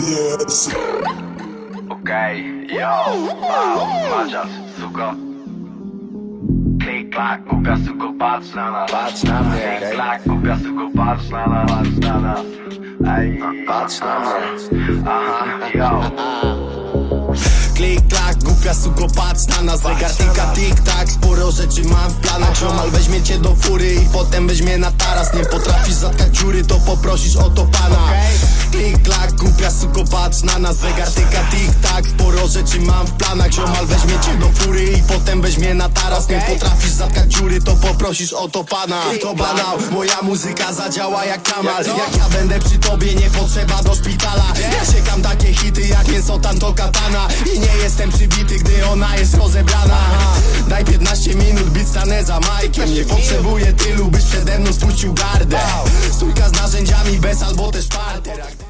Yes. Okej, yo, wow, macias, suko Klik, klak, głupia suko, patrz na nas. Patrz na mnie, Klik, klak, głupia suko, patrz na nas. Patrz na nas. Ej, Patrz na mnie. Aha, yo Klik, klak, głupia suko, patrz na nas. Zegar tika, tik, tak, rzeczy mam w planach. Ziomal weźmie cię do fury i potem weźmie na taras. Nie potrafisz zatkać dziury, to poprosisz o to pana. Klik, klak, głupia suko, patrz na nas Zegar. Tika, tik, tak, sporo rzeczy mam w planach. Ziomal weźmie cię do fury i potem weźmie na taras. Nie potrafisz zatkać dziury, to poprosisz o to pana. To banał, moja muzyka zadziała jak kamal. Jak ja będę przy tobie, nie potrzeba do szpitala. Ja siekam takie hity jak mięso tanto katana I nie jestem przybity, gdy ona jest rozebrana. Daj 15 minut, bit stanę za majkiem Nie potrzebuję tylu, byś przede mną spuścił gardę. Stójka z narzędziami bez albo też parter